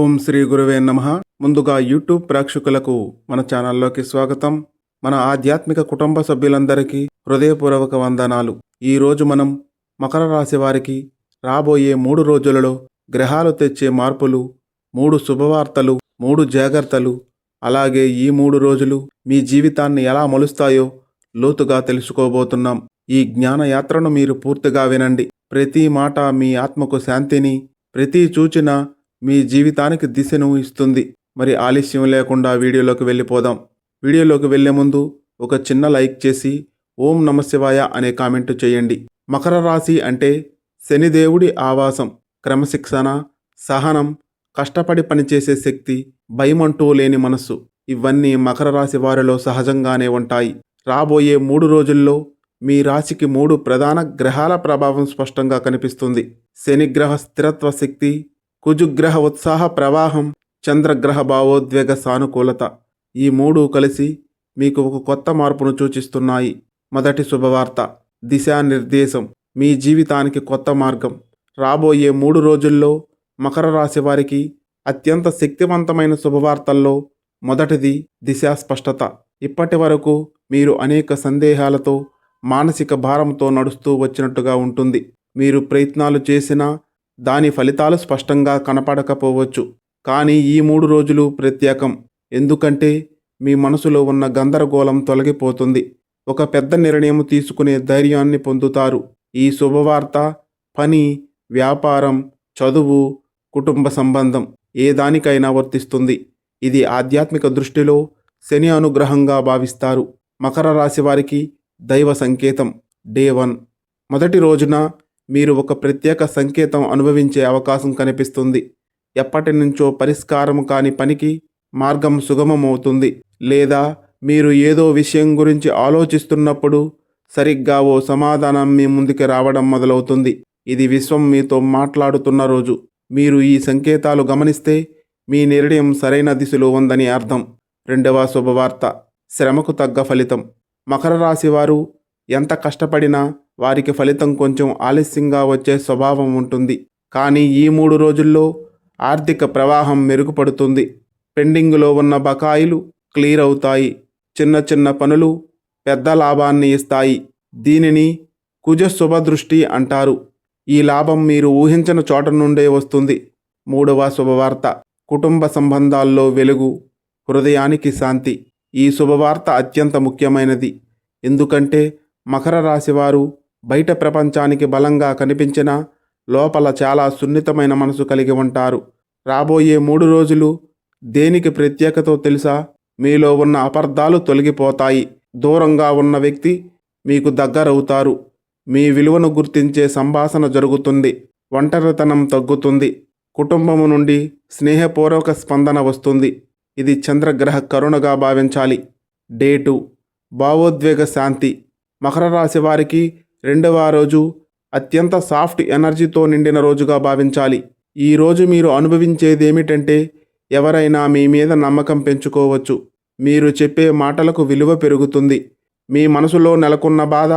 ఓం శ్రీ గురువే నమ. ముందుగా యూట్యూబ్ ప్రేక్షకులకు మన ఛానల్లోకి స్వాగతం. మన ఆధ్యాత్మిక కుటుంబ సభ్యులందరికీ హృదయపూర్వక వందనాలు. ఈరోజు మనం మకర రాశి వారికి రాబోయే మూడు రోజులలో గ్రహాలు తెచ్చే మార్పులు మూడు శుభవార్తలు మూడు జాగ్రత్తలు అలాగే ఈ మూడు రోజులు మీ జీవితాన్ని ఎలా మలుస్తాయో లోతుగా తెలుసుకోబోతున్నాం. ఈ జ్ఞాన యాత్రను మీరు పూర్తిగా వినండి. ప్రతి మాట మీ ఆత్మకు శాంతిని ప్రతి సూచన మీ జీవితానికి దిశను ఇస్తుంది. మరి ఆలస్యం లేకుండా వీడియోలోకి వెళ్ళిపోదాం. వీడియోలోకి వెళ్ళే ముందు ఒక చిన్న లైక్ చేసి ఓం నమశివాయ అనే కామెంట్ చేయండి. మకర రాశి అంటే శనిదేవుడి ఆవాసం క్రమశిక్షణ సహనం కష్టపడి పనిచేసే శక్తి భయమంటూ లేని మనస్సు. ఇవన్నీ మకర రాశి వారిలో సహజంగానే ఉంటాయి. రాబోయే మూడు రోజుల్లో మీ రాశికి మూడు ప్రధాన గ్రహాల ప్రభావం స్పష్టంగా కనిపిస్తుంది. శనిగ్రహ స్థిరత్వ శక్తి కుజుగ్రహ ఉత్సాహ ప్రవాహం చంద్రగ్రహ భావోద్వేగ సానుకూలత ఈ మూడు కలిసి మీకు ఒక కొత్త మార్పును సూచిస్తున్నాయి. మొదటి శుభవార్త దిశానిర్దేశం. మీ జీవితానికి కొత్త మార్గం. రాబోయే మూడు రోజుల్లో మకర రాశి వారికి అత్యంత శక్తివంతమైన శుభవార్తల్లో మొదటిది దిశా స్పష్టత ఇప్పటి వరకు మీరు అనేక సందేహాలతో మానసిక భారంతో నడుస్తూ వచ్చినట్టుగా ఉంటుంది. మీరు ప్రయత్నాలు చేసినా దాని ఫలితాలు స్పష్టంగా కనపడకపోవచ్చు. కానీ ఈ మూడు రోజులు ప్రత్యేకం. ఎందుకంటే మీ మనసులో ఉన్న గందరగోళం తొలగిపోతుంది. ఒక పెద్ద నిర్ణయం తీసుకునే ధైర్యాన్ని పొందుతారు. ఈ శుభవార్త పని వ్యాపారం చదువు కుటుంబ సంబంధం ఏ దానికైనా వర్తిస్తుంది. ఇది ఆధ్యాత్మిక దృష్టిలో శని అనుగ్రహంగా భావిస్తారు. మకర రాశి వారికి దైవ సంకేతం. Day one. మొదటి రోజున మీరు ఒక ప్రత్యేక సంకేతం అనుభవించే అవకాశం కనిపిస్తుంది. ఎప్పటి నుంచో పరిష్కారం కాని పనికి మార్గం సుగమమవుతుంది. లేదా మీరు ఏదో విషయం గురించి ఆలోచిస్తున్నప్పుడు సరిగ్గా ఓ సమాధానం మీ ముందుకి రావడం మొదలవుతుంది. ఇది విశ్వం మీతో మాట్లాడుతున్న రోజు. మీరు ఈ సంకేతాలు గమనిస్తే మీ నిర్ణయం సరైన దిశలో ఉందని అర్థం. రెండవ శుభవార్త. శ్రమకు తగ్గ ఫలితం. మకర రాశి వారు ఎంత కష్టపడినా వారికి ఫలితం కొంచెం ఆలస్యంగా వచ్చే స్వభావం ఉంటుంది. కానీ ఈ మూడు రోజుల్లో ఆర్థిక ప్రవాహం మెరుగుపడుతుంది. పెండింగ్లో ఉన్న బకాయిలు క్లియర్ అవుతాయి. చిన్న చిన్న పనులు పెద్ద లాభాన్ని ఇస్తాయి. దీనిని కుజ శుభదృష్టి అంటారు. ఈ లాభం మీరు ఊహించిన చోట నుండే వస్తుంది. మూడవ శుభవార్త. కుటుంబ సంబంధాల్లో వెలుగు హృదయానికి శాంతి. ఈ శుభవార్త అత్యంత ముఖ్యమైనది. ఎందుకంటే మకర రాశివారు బయట ప్రపంచానికి బలంగా కనిపించినా లోపల చాలా సున్నితమైన మనసు కలిగి ఉంటారు. రాబోయే మూడు రోజులు దేనికి ప్రత్యేకతో తెలుసా? మీలో ఉన్న అపార్థాలు తొలగిపోతాయి. దూరంగా ఉన్న వ్యక్తి మీకు దగ్గరవుతారు. మీ విలువను గుర్తించే సంభాషణ జరుగుతుంది. ఒంటరితనం తగ్గుతుంది. కుటుంబము నుండి స్నేహపూర్వక స్పందన వస్తుంది. ఇది చంద్రగ్రహ కరుణగా భావించాలి. Day two. భావోద్వేగ శాంతి. మకర రాశి వారికి రెండవ రోజు అత్యంత సాఫ్ట్ ఎనర్జీతో నిండిన రోజుగా భావించాలి. ఈ రోజు మీరు అనుభవించేది ఏమిటంటే ఎవరైనా మీ మీద నమ్మకం పెంచుకోవచ్చు. మీరు చెప్పే మాటలకు విలువ పెరుగుతుంది. మీ మనసులో నెలకొన్న బాధ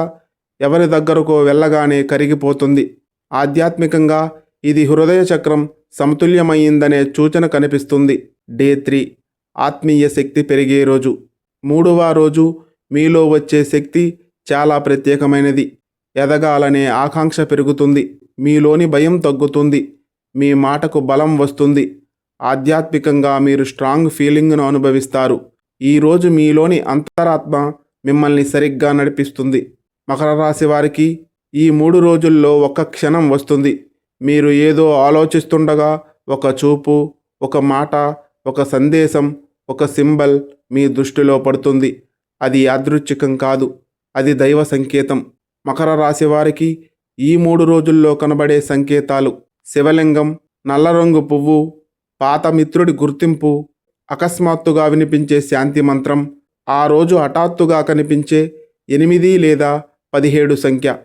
ఎవరి దగ్గరకో వెళ్ళగానే కరిగిపోతుంది. ఆధ్యాత్మికంగా ఇది హృదయ చక్రం సమతుల్యమైందనే సూచన కనిపిస్తుంది. Day three. ఆత్మీయ శక్తి పెరిగే రోజు. మూడవ రోజు మీలో వచ్చే శక్తి చాలా ప్రత్యేకమైనది. ఎదగాలనే ఆకాంక్ష పెరుగుతుంది. మీలోని భయం తగ్గుతుంది. మీ మాటకు బలం వస్తుంది. ఆధ్యాత్మికంగా మీరు స్ట్రాంగ్ ఫీలింగ్ను అనుభవిస్తారు. ఈరోజు మీలోని అంతరాత్మ మిమ్మల్ని సరిగ్గా నడిపిస్తుంది. మకర రాశి వారికి ఈ మూడు రోజుల్లో ఒక క్షణం వస్తుంది. మీరు ఏదో ఆలోచిస్తుండగా ఒక చూపు ఒక మాట ఒక సందేశం ఒక సింబల్ మీ దృష్టిలో పడుతుంది. అది యాదృచ్ఛికం కాదు. అది దైవ సంకేతం. మకర రాశి వారికి ఈ మూడు రోజుల్లో కనబడే సంకేతాలు శివలింగం నల్ల రంగు పువ్వు పాత మిత్రుడి గుర్తింపు అకస్మాత్తుగా వినిపించే శాంతి మంత్రం ఆ రోజు హఠాత్తుగా కనిపించే ఎనిమిది లేదా పదిహేడు సంఖ్య.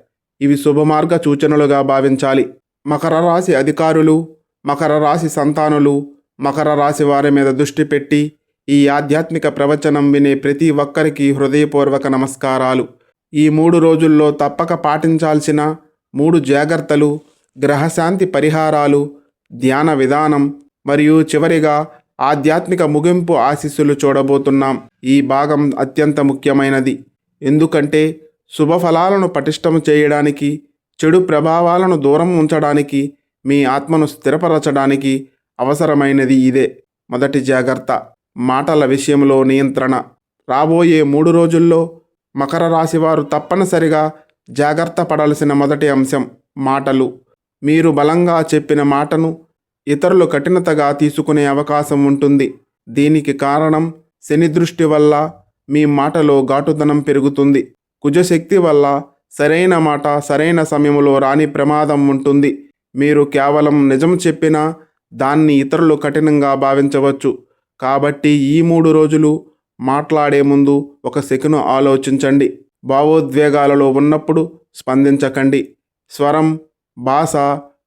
ఇవి శుభమార్గ సూచనలుగా భావించాలి. మకర రాశి అధికారులు మకర రాశి సంతానులు మకర రాశి వారి మీద దృష్టి పెట్టి ఈ ఆధ్యాత్మిక ప్రవచనం వినే ప్రతి ఒక్కరికి హృదయపూర్వక నమస్కారాలు. ఈ మూడు రోజుల్లో తప్పక పాటించాల్సిన మూడు జాగ్రత్తలు గ్రహశాంతి పరిహారాలు ధ్యాన విధానం మరియు చివరిగా ఆధ్యాత్మిక ముగింపు ఆశీస్సులు చూడబోతున్నాం. ఈ భాగం అత్యంత ముఖ్యమైనది. ఎందుకంటే శుభఫలాలను పటిష్టం చేయడానికి చెడు ప్రభావాలను దూరం ఉంచడానికి మీ ఆత్మను స్థిరపరచడానికి అవసరమైనది ఇదే. మొదటి జాగ్రత్త మాటల విషయంలో నియంత్రణ. రాబోయే మూడు రోజుల్లో మకర రాశి వారు తప్పనిసరిగా జాగ్రత్త పడాల్సిన మొదటి అంశం మాటలు. మీరు బలంగా చెప్పిన మాటను ఇతరులు కఠినతగా తీసుకునే అవకాశం ఉంటుంది. దీనికి కారణం శని దృష్టి వల్ల మీ మాటలో ఘాటుదనం పెరుగుతుంది. కుజశక్తి వల్ల సరైన మాట సరైన సమయంలో రాని ప్రమాదం ఉంటుంది. మీరు కేవలం నిజం చెప్పినా దాన్ని ఇతరులు కఠినంగా భావించవచ్చు. కాబట్టి ఈ మూడు రోజులు మాట్లాడే ముందు ఒక సెకను ఆలోచించండి. భావోద్వేగాలలో ఉన్నప్పుడు స్పందించకండి. స్వరం భాష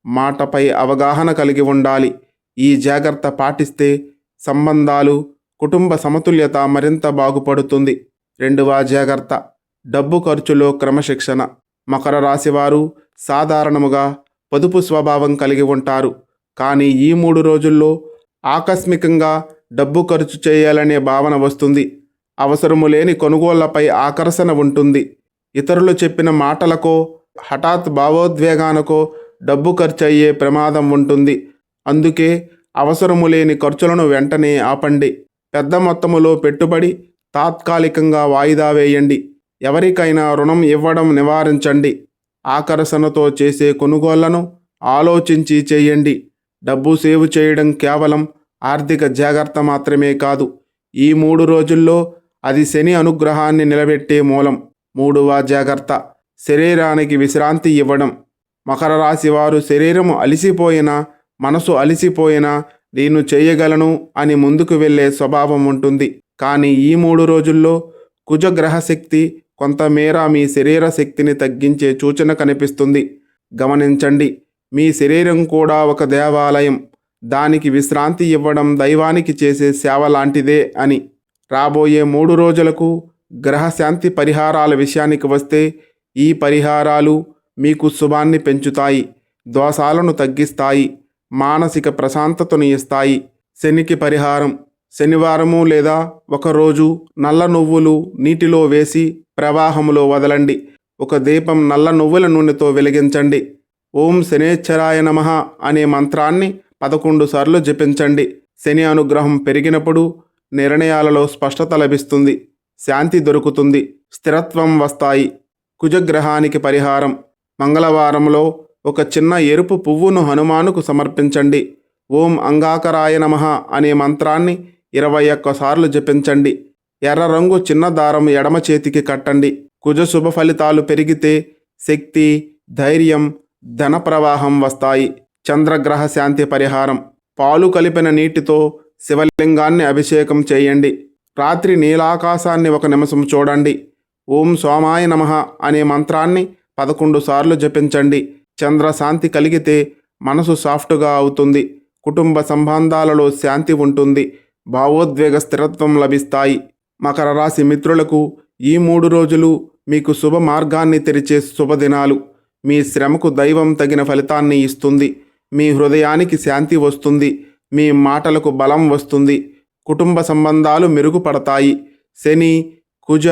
మాటపై అవగాహన కలిగి ఉండాలి. ఈ జాగ్రత్త పాటిస్తే సంబంధాలు కుటుంబ సమతుల్యత మరింత బాగుపడుతుంది. రెండవ జాగ్రత్త డబ్బు ఖర్చులో క్రమశిక్షణ. మకర రాశివారు సాధారణముగా పొదుపు స్వభావం కలిగి ఉంటారు. కానీ ఈ మూడు రోజుల్లో ఆకస్మికంగా డబ్బు ఖర్చు చేయాలనే భావన వస్తుంది. అవసరము లేని కొనుగోళ్ళపై ఆకర్షణ ఉంటుంది. ఇతరులు చెప్పిన మాటలకో హఠాత్ భావోద్వేగానకో డబ్బు ఖర్చు అయ్యే ప్రమాదం ఉంటుంది. అందుకే అవసరము లేని ఖర్చులను వెంటనే ఆపండి. పెద్ద మొత్తములో పెట్టుబడి తాత్కాలికంగా వాయిదా వేయండి. ఎవరికైనా రుణం ఇవ్వడం నివారించండి. ఆకర్షణతో చేసే కొనుగోళ్ళను ఆలోచించి చేయండి. డబ్బు సేవ్ చేయడం కేవలం ఆర్థిక జాగ్రత్త మాత్రమే కాదు ఈ మూడు రోజుల్లో అది శని అనుగ్రహాన్ని నిలబెట్టే మూలం. మూడవ జాగ్రత్త శరీరానికి విశ్రాంతి ఇవ్వడం. మకర రాశి వారు శరీరము అలిసిపోయినా మనసు అలిసిపోయినా నేను చేయగలను అని ముందుకు వెళ్ళే స్వభావం ఉంటుంది. కానీ ఈ మూడు రోజుల్లో కుజగ్రహ శక్తి కొంతమేర మీ శరీర శక్తిని తగ్గించే సూచన కనిపిస్తుంది. గమనించండి మీ శరీరం కూడా ఒక దేవాలయం. దానికి విశ్రాంతి ఇవ్వడం దైవానికి చేసే సేవ లాంటిదే అని. రాబోయే మూడు రోజులకు గ్రహశాంతి పరిహారాల విషయానికి వస్తే ఈ పరిహారాలు మీకు శుభాన్ని పెంచుతాయి దోషాలను తగ్గిస్తాయి మానసిక ప్రశాంతతను ఇస్తాయి. శనికి పరిహారం. శనివారము లేదా ఒకరోజు నల్ల నువ్వులు నీటిలో వేసి ప్రవాహములో వదలండి. ఒక దీపం నల్ల నువ్వుల నూనెతో వెలిగించండి. ఓం శనేశ్వరాయ నమః అనే మంత్రాన్ని పదకొండు సార్లు జపించండి. శని అనుగ్రహం పెరిగినప్పుడు నిర్ణయాలలో స్పష్టత లభిస్తుంది. శాంతి దొరుకుతుంది. స్థిరత్వం వస్తాయి. కుజగ్రహానికి పరిహారం. మంగళవారంలో ఒక చిన్న ఎరుపు పువ్వును హనుమానుకు సమర్పించండి. ఓం అంగాకరాయ నమః అనే మంత్రాన్ని ఇరవై ఒక్కసార్లు జపించండి. ఎర్ర రంగు చిన్న దారం ఎడమ చేతికి కట్టండి. కుజ శుభ ఫలితాలు పెరిగితే శక్తి ధైర్యం ధన ప్రవాహం వస్తాయి. చంద్రగ్రహ శాంతి పరిహారం. పాలు కలిపిన నీటితో శివలింగాన్ని అభిషేకం చేయండి. రాత్రి నీలాకాశాన్ని ఒక నిమిషం చూడండి. ఓం సోమాయ నమః అనే మంత్రాన్ని పదకొండు సార్లు జపించండి. చంద్రశాంతి కలిగితే మనసు సాఫ్ట్గా అవుతుంది. కుటుంబ సంబంధాలలో శాంతి ఉంటుంది. భావోద్వేగ స్థిరత్వం లభిస్తాయి. మకర రాశి మిత్రులకు ఈ మూడు రోజులు మీకు శుభ మార్గాన్ని తెరిచే శుభదినాలు. మీ శ్రమకు దైవం తగిన ఫలితాన్ని ఇస్తుంది. మీ హృదయానికి శాంతి వస్తుంది మీ మాటలకు బలం వస్తుంది కుటుంబ సంబంధాలు మెరుగుపడతాయి. శని కుజ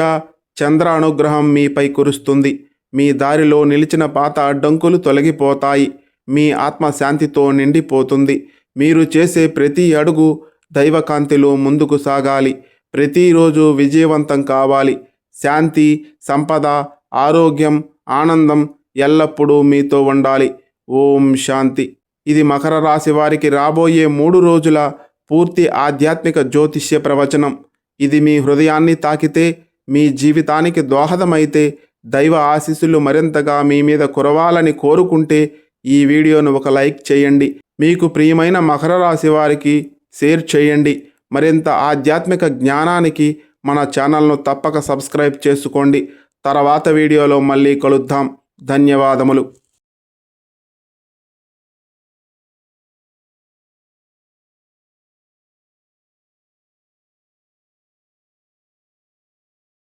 చంద్ర అనుగ్రహం మీపై కురుస్తుంది. మీ దారిలో నిలిచిన పాత అడ్డంకులు తొలగిపోతాయి. మీ ఆత్మ శాంతితో నిండిపోతుంది. మీరు చేసే ప్రతి అడుగు దైవకాంతిలో ముందుకు సాగాలి. ప్రతిరోజు విజయవంతం కావాలి. శాంతి సంపద ఆరోగ్యం ఆనందం ఎల్లప్పుడూ మీతో ఉండాలి. ఓం శాంతి. ఇది మకర రాశి వారికి రాబోయే మూడు రోజుల పూర్తి ఆధ్యాత్మిక జ్యోతిష్య ప్రవచనం. ఇది మీ హృదయాన్ని తాకితే మీ జీవితానికి దోహదమైతే దైవ ఆశీస్సులు మరింతగా మీ మీద కురవాలని కోరుకుంటే ఈ వీడియోను ఒక లైక్ చేయండి. మీకు ప్రియమైన మకర రాశి వారికి షేర్ చేయండి. మరింత ఆధ్యాత్మిక జ్ఞానానికి మన ఛానల్ను తప్పక సబ్స్క్రైబ్ చేసుకోండి. తర్వాత వీడియోలో మళ్ళీ కలుద్దాం. ధన్యవాదములు.